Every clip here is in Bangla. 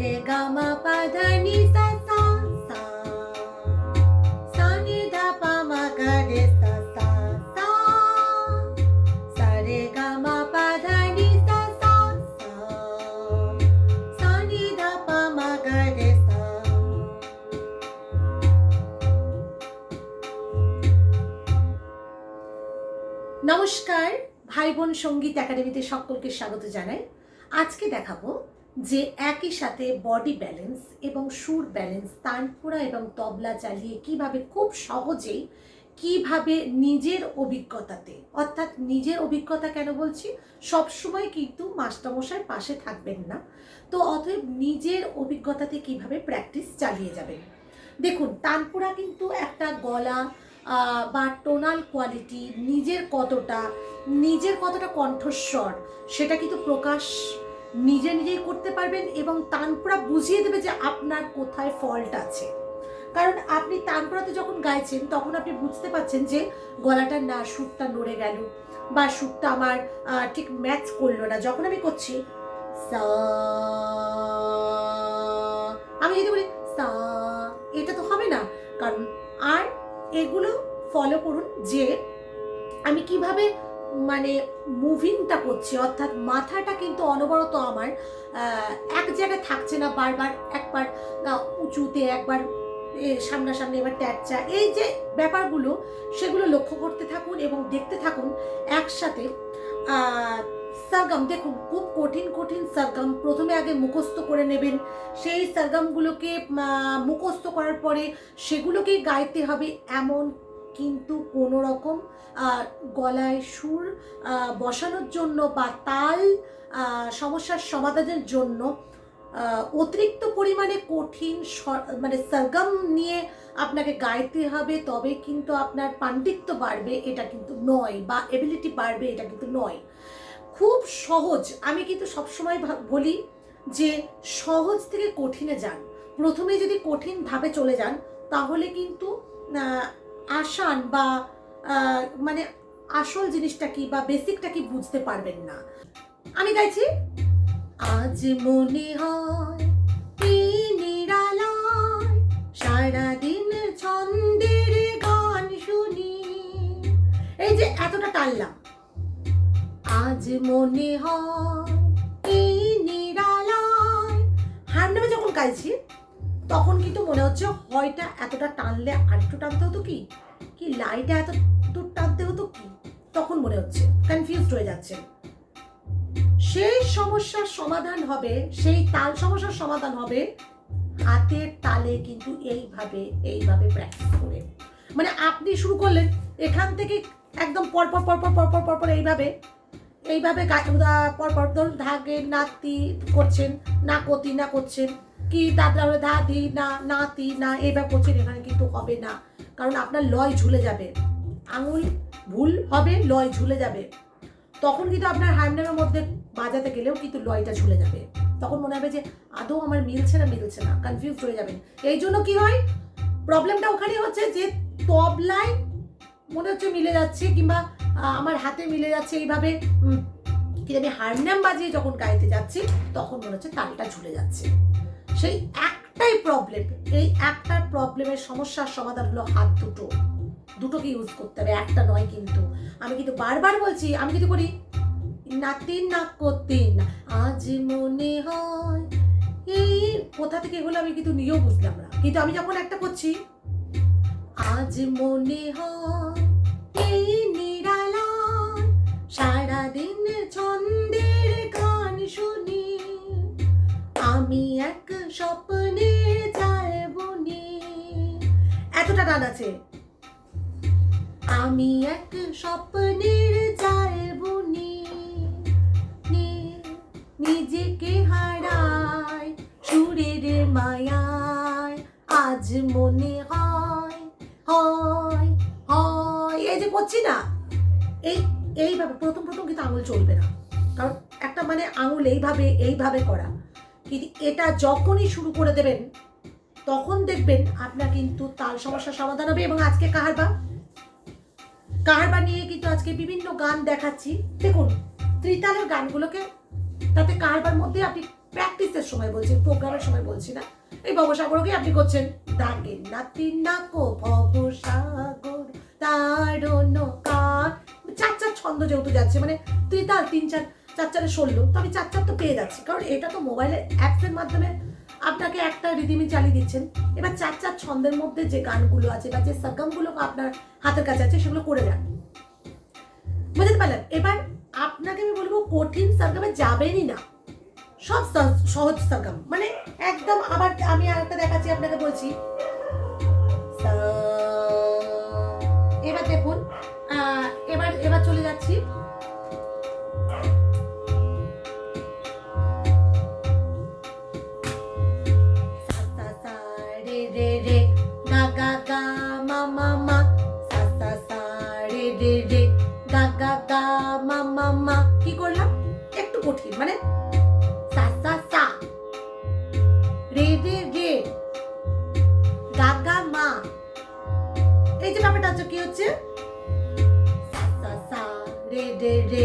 রে গা মা পা ধা নি সা সা সা সা নি ধা পা মা গা রে সা সা সা সা রে গা মা পা ধা নি সা সা সা সা নি ধা পা মা গা রে সা নমস্কার, ভাই বোন সংগীত একাডেমিতে সকলকে স্বাগত জানাই। আজকে দেখাবো যে একই সাথে বডি ব্যালেন্স এবং সুর ব্যালেন্স তানপুরা এবং তবলা চালিয়ে কীভাবে খুব সহজেই কীভাবে নিজের অভিজ্ঞতাতে, অর্থাৎ নিজের অভিজ্ঞতা কেন বলছি? সবসময় কিন্তু মাস্টারমশাই পাশে থাকবেন না। তো অতএব নিজের অভিজ্ঞতাতে কীভাবে প্র্যাকটিস চালিয়ে যাবেন? দেখুন, তানপুরা কিন্তু একটা গলা বা টোনাল কোয়ালিটি নিজের কতটা নিজের কতটা কণ্ঠস্বর, সেটা কিন্তু প্রকাশ নিজে নিজেই করতে পারবেন এবং তানপুরা বুঝিয়ে দেবে যে আপনার কোথায় ফল্ট আছে। কারণ আপনি তানপুরাতে যখন গাইছেন, তখন আপনি বুঝতে পারছেন যে গলাটার না, সুরটা নড়ে গেল বা সুরটা আমার ঠিক ম্যাচ করল না। যখন আমি করছি আমি যদি বলি, সা, এটা তো হবে না। কারণ আর এগুলো ফলো করুন যে আমি কীভাবে মানে মুভিংটা করছে, অর্থাৎ মাথাটা কিন্তু অনবরত আমার এক জায়গায় থাকছে না বারবার, একবার উঁচুতে, একবার সামনাসামনি, এবার ট্যাচা এই যে ব্যাপারগুলো, সেগুলো লক্ষ্য করতে থাকুন এবং দেখতে থাকুন একসাথে। সরগম, দেখুন, খুব কঠিন কঠিন সরগম। প্রথমে আগে মুখস্থ করে নেবেন। সেই সরগমগুলোকে মুখস্থ করার পরে সেগুলোকেই গাইতে হবে এমন কিন্তু কোনো রকম গলায় সুর বসানোর জন্য বা তাল সমস্যার সমাধানের জন্য অতিরিক্ত পরিমাণে কঠিন মানে সরগম নিয়ে আপনাকে গাইতে হবে, তবে কিন্তু আপনার পাণ্ডিত্য বাড়বে, এটা কিন্তু নয়, বা এবিলিটি বাড়বে, এটা কিন্তু নয়। খুব সহজ, আমি কিন্তু সবসময় বলি যে সহজ থেকে কঠিনে যান। প্রথমে যদি কঠিন ধাপে চলে যান, তাহলে কিন্তু আসান বা মানে আসল জিনিসটা কি বা বেসিকটা কি বুঝতে পারবেন না। আমি গাইছি, আজ মনে হয় সারাদিন ছন্দের গান শুনি। এই যে এতটা আজ মনে হয় এই নিরালায় হারনামে যখন গাইছি তখন কিন্তু মনে হচ্ছে হয়টা এতটা টানলে আরেকটু টানতে হতো কি? কি লাইটা এত দূর টানতে হতো কি? তখন মনে হচ্ছে কনফিউজড হয়ে যাচ্ছে। সেই সমস্যার সমাধান হবে, সেই তাল সমস্যার সমাধান হবে হাতের তালে কিন্তু এইভাবে এইভাবে প্র্যাকটিস করে। মানে আপনি শুরু করলেন, এখান থেকে একদম পরপর পরপর পরপর পরপর এইভাবে এইভাবে পরপর ধরুন ধাগে নাতি করছেন, না কতি, না করছেন কি তারপরে দাদি না, নাতি না এইভাবে করছেন এখানে কিন্তু হবে না। কারণ আপনার লয় ঝুলে যাবে। আঙুল ভুল হবে, লয় ঝুলে যাবে। তখন কিন্তু আপনার হারমোনিয়ামের মধ্যে বাজাতে গেলেও কিন্তু লয়টা ঝুলে যাবে। তখন মনে হবে যে, আদৌ আমার মিলছে না মিলছে না কনফিউজ হয়ে যাবেন। এই জন্য কি হয়? প্রবলেমটা ওখানেই হচ্ছে যে, তবলায় মনে হচ্ছে মিলে যাচ্ছে, কিংবা আমার হাতে মিলে যাচ্ছে এইভাবে কিন্তু আমি হারমোনিয়াম বাজিয়ে যখন গাইতে যাচ্ছি, তখন মনে হচ্ছে তালটা ঝুলে যাচ্ছে। সেই একটাই প্রবলেম এই একটা প্রবলেমের সমস্যার সমাধান হলো হাত দুটো। দুটোকে ইউজ করতে হবে, একটা নয় কিন্তু। আমি কিন্তু বারবার বলছি, আমি কিন্তু করি, নাতিন না করতে না আজ মনে হয় এই কোথা থেকে এগুলো আমি কিন্তু নিয়েও বুঝলাম না। কিন্তু আমি যখন একটা করছি, আজ মনে হয় এই নিরালায় সারাদিন ছন্দের আমি এক স্বপ্নে চাইবনি এতটা গান আছে। আমি এক স্বপ্নের চাইবনি নিজেকে হারাই, সুরের মায়ায় আজ মনে হয় হয় হয়। এই যে করছি না, এই, এইভাবে প্রথম প্রথম কিন্তু আঙুল চলবে না। কারণ একটা মানে আঙুল এইভাবে এইভাবে করা। কিন্তু এটা যখনই শুরু করে দেবেন, তখন দেখবেন আপনার কিন্তু তাল সমস্যার সমাধান হবে এবং আজকে কাহারবা কাহারবা নিয়ে কিন্তু আজকে বিভিন্ন গান দেখাচ্ছি। দেখুন, ত্রিতালের গানগুলোকে তাতে কাহারবার মধ্যে আপনি প্র্যাকটিসের সময় বলছেন প্রোগ্রামের সময় বলছি না। এই ভবসাগরকে আপনি করছেন। দাগে নাতি নাকো ভবসাগর কার। চার চার ছন্দ যেহেতু যাচ্ছে মানে ত্রিতাল তিন চার চার চারে ষোলো তো আমি চার চার তো পেয়ে যাচ্ছি। কারণ এটা তো মোবাইলের অ্যাপসের মাধ্যমে আপনাকে একটা রিদিমি চালিয়ে দিচ্ছেন। এবার চার চার ছন্দের মধ্যে যে গানগুলো আছে বা যে সরগমগুলো আপনার হাতের কাছে আছে, সেগুলো করে যান বুঝতে পারলেন? এবার আপনাকে আমি বলব, কঠিন সরগমে যাবেনই না। সব সহজ- সহজ মানে একদম আবার আমি আরেকটা দেখাচ্ছি, আপনাকে বলছি। গা গা গা, মা মা মা। কি করলাম? একটু কঠিন মানে সা সা সা। রে রে রে। গা গা, মা। এই যে ব্যাপারটা হচ্ছে কি হচ্ছে? সা সা রে রে রে।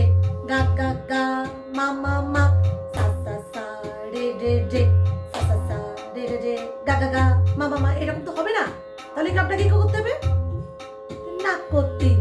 গা গা গা, মা মা মা। সা সা সা, রে রে রে। সা সা সা, রে রে রে। গা গা গা, মা মা মা। এরকম তো হবে না। তাহলে কি আপনাকে কি করতে হবে? না করতে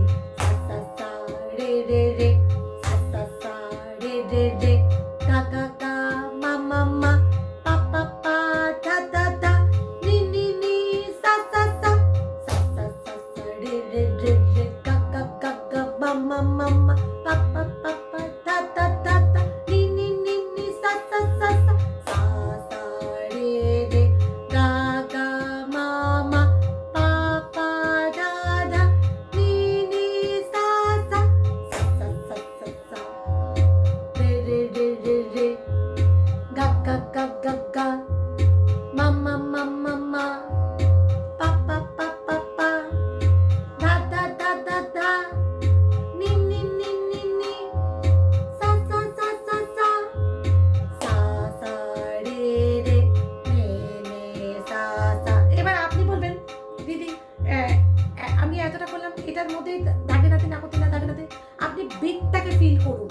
এটার মধ্যে দাগে নাতে না করতে না দাগে নাতে আপনি বিটটাকে ফিল করুন।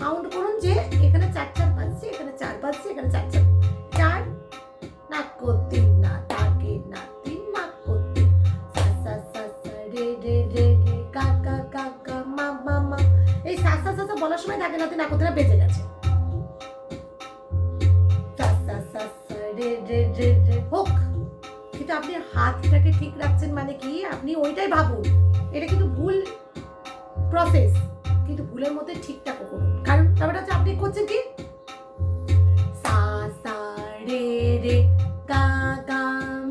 কাউন্ট করুন যে এখানে চার চার বাজছে, এখানে চার বাজছে, এখানে চার চার। চার না করতে না দাগে না তিন না করতে সা সা সা, রে রে রে রে, গা গা গা গা, মা মা মা। এই সা সা সা বলার সময় দাগে নাতে না করতে না বেজে গেছে। সা সা সা সা রে রে রে রে, হোক। কিন্তু আপনি হাতটাকে ঠিক রাখছেন মানে কি? আপনি ওইটাই ভাবুন। এটা কিন্তু ভুল প্রসেস কিন্তু ভুলের মধ্যে ঠিকঠাক করুন। কারণ ব্যাপারটা হচ্ছে আপনি করছেন কি? সা সা, রে রে গা গা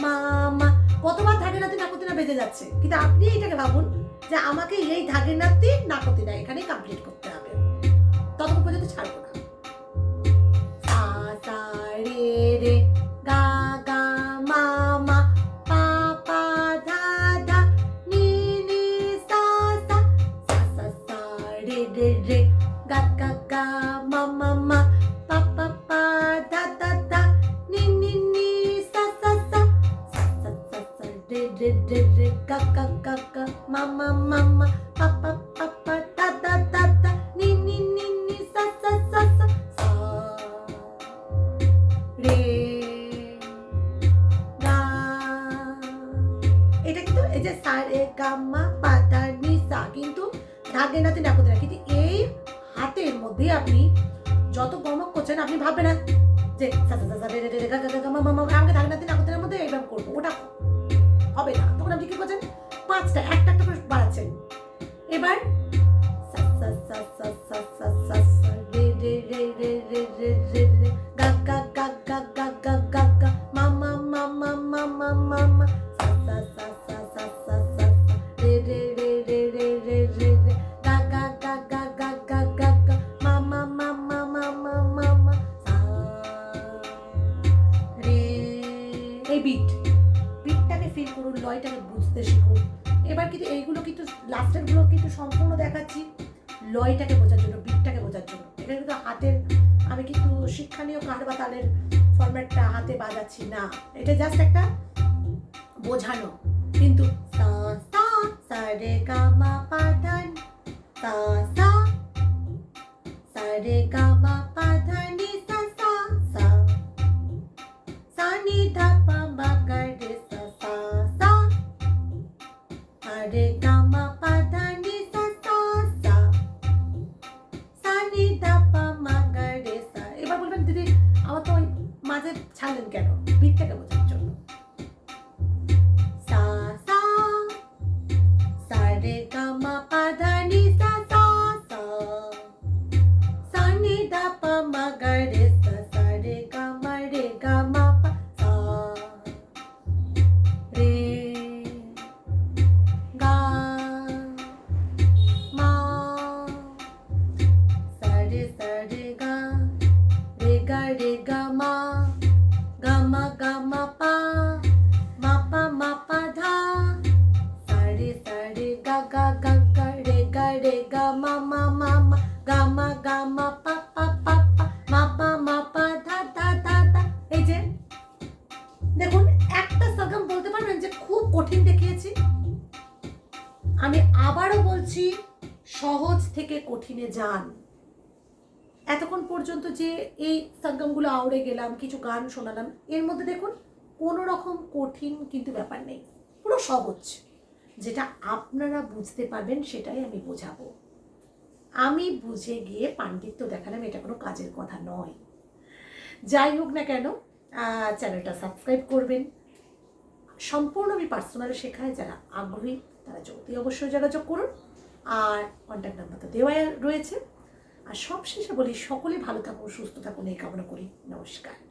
মা মা। কতবার ধাগে নাতে নাকতে না বেজে যাচ্ছে। কিন্তু আপনি এটাকে ভাবুন যে আমাকে এই ধাগে নাতে নাকতে না এখানে কমপ্লিট করতে হবে। ততক্ষণ পর্যন্ত ছাড়বো না। এই যে সা রে গা মা পা দা নি সা কিন্তু নাকে নাতে না করতে কিন্তু এই হাতের মধ্যে আপনি যত গমক করছেন, আপনি ভাববেন না যে সা সা সা রে রে রে, গা গা গা, মা মা আমাকে নাকে নাতে না করতে মধ্যে এইভাবে করব। ওটা হবে না। তখন আপনি কি করছেন? পাঁচটা, একটা একটা করে বাড়াচ্ছেন। এবার সা সা সা সা সা ফিল করুন লয়টাকে বুঝতে শিখুন। এবার কিন্তু এইগুলো কিন্তু লাস্টেরগুলো কিন্তু সম্পূর্ণ দেখাচ্ছি লয়টাকে বোঝার জন্য বিটটাকে বোঝার জন্য। এটা কিন্তু হাতের আমি কিন্তু শিক্ষণীয় কার বা তালের ফরম্যাটটা হাতে বাজাচ্ছি না। এটা জাস্ট একটা বোঝানো। কিন্তু সা সা সা রে গা মা পা ধা নি, সা মা রে সা রে গা রে গা রে গা মা গা মা গা মা পা মা পা মা পা ধা সা রে সা রে গা গা গা গা রে গা রে গা মা মা মা মা গা মা গা মা পা পা পা পা মা পা মা পা ধা ধা ধা ধা এই যে, দেখুন, একটা সগম বলতে পারবেন যে খুব কঠিন দেখিয়েছি। আমি আবারও বলছি, সহজ থেকে কঠিনে যান। এতক্ষণ পর্যন্ত যে এই সঙ্গমগুলো আউড়ে গেলাম, কিছু গান শোনালাম, এর মধ্যে দেখুন কোনো রকম কঠিন কিন্তু ব্যাপার নেই, পুরো সহজ। যেটা আপনারা বুঝতে পারবেন সেটাই আমি বোঝাবো। আমি বুঝে গিয়ে পাণ্ডিত্য দেখালাম, এটা কোনো কাজের কথা নয়। যাই হোক না কেন চ্যানেলটা সাবস্ক্রাইব করবেন। সম্পূর্ণ আমি পার্সোনালি শেখাই যারা আগ্রহী, তারা অতি অবশ্যই যোগাযোগ করুন। আর কন্ট্যাক্ট নাম্বার তো দেওয়া রয়েছে। আর সবশেষে বলি সকলে ভালো থাকুন সুস্থ থাকুন এই কামনা করি। নমস্কার।